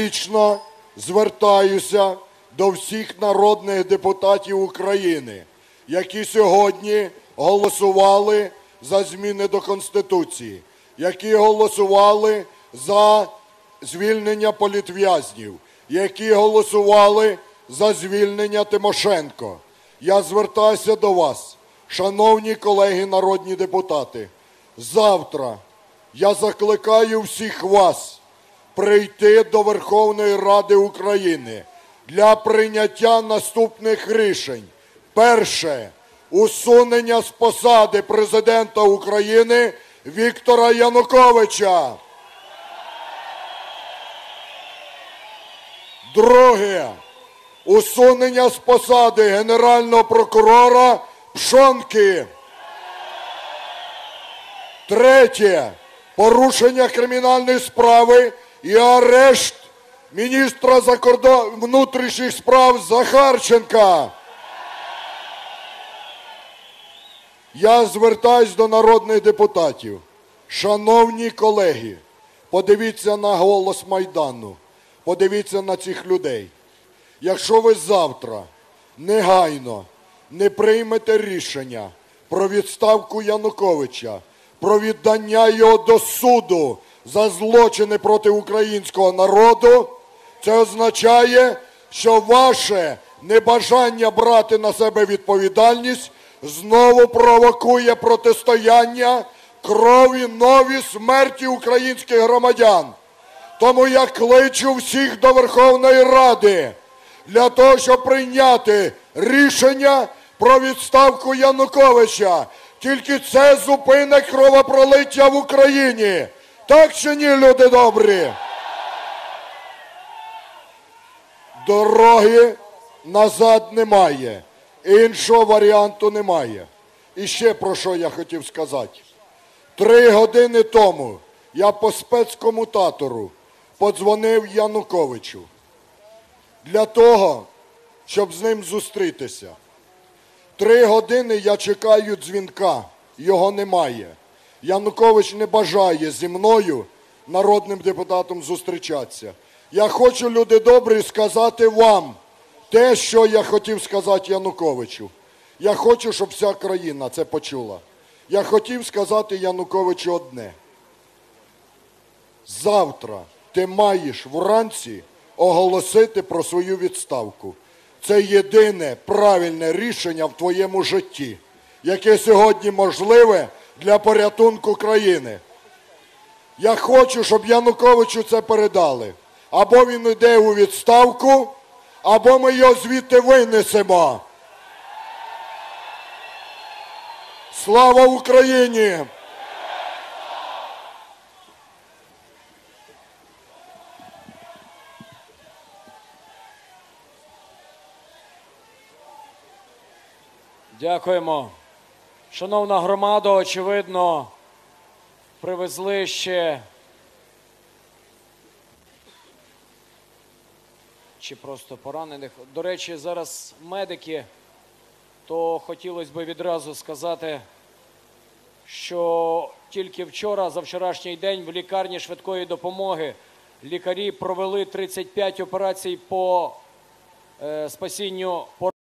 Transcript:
Лічно звертаюся до всіх народних депутатів України, які сьогодні голосували за зміни до Конституції, які голосували за звільнення політв'язнів, які голосували за звільнення Тимошенко. Я звертаюся до вас, шановні колеги народні депутати. Завтра я закликаю всіх вас прийти до Верховної Ради України для прийняття наступних рішень. Перше усунення з посади президента України Віктора Януковича. Друге усунення з посади генерального прокурора Пшонки. Третє порушення кримінальної справи і арешт міністра закордон... внутрішніх справ Захарченка. Я звертаюсь до народних депутатів. Шановні колеги, подивіться на голос Майдану, подивіться на цих людей. Якщо ви завтра негайно не приймете рішення про відставку Януковича, про віддання його до суду за злочини проти українського народу, це означає, що ваше небажання брати на себе відповідальність знову провокує протистояння крові нові смерті українських громадян. Тому я кличу всіх до Верховної Ради для того, щоб прийняти рішення про відставку Януковича. Тільки це зупинить кровопролиття в Україні. Так чи ні, люди добрі? Дороги назад немає. Іншого варіанту немає. І ще про що я хотів сказати. Три години тому я по спецкомутатору подзвонив Януковичу для того, щоб з ним зустрітися. Три години я чекаю дзвінка, його немає. Янукович не бажає зі мною, народним депутатом, зустрічатися. Я хочу, люди добрі, сказати вам те, що я хотів сказати Януковичу. Я хочу, щоб вся країна це почула. Я хотів сказати Януковичу одне. Завтра ти маєш вранці оголосити про свою відставку. Це єдине правильне рішення в твоєму житті, яке сьогодні можливе для порятунку країни. Я хочу, щоб Януковичу це передали. Або він йде у відставку, або ми його звідти винесемо. Слава Україні! Дякуємо. Шановна громада, очевидно, привезли ще чи просто поранених. До речі, зараз медики, то хотілося б відразу сказати, що тільки вчора, за вчорашній день, в лікарні швидкої допомоги лікарі провели 35 операцій по е, спасінню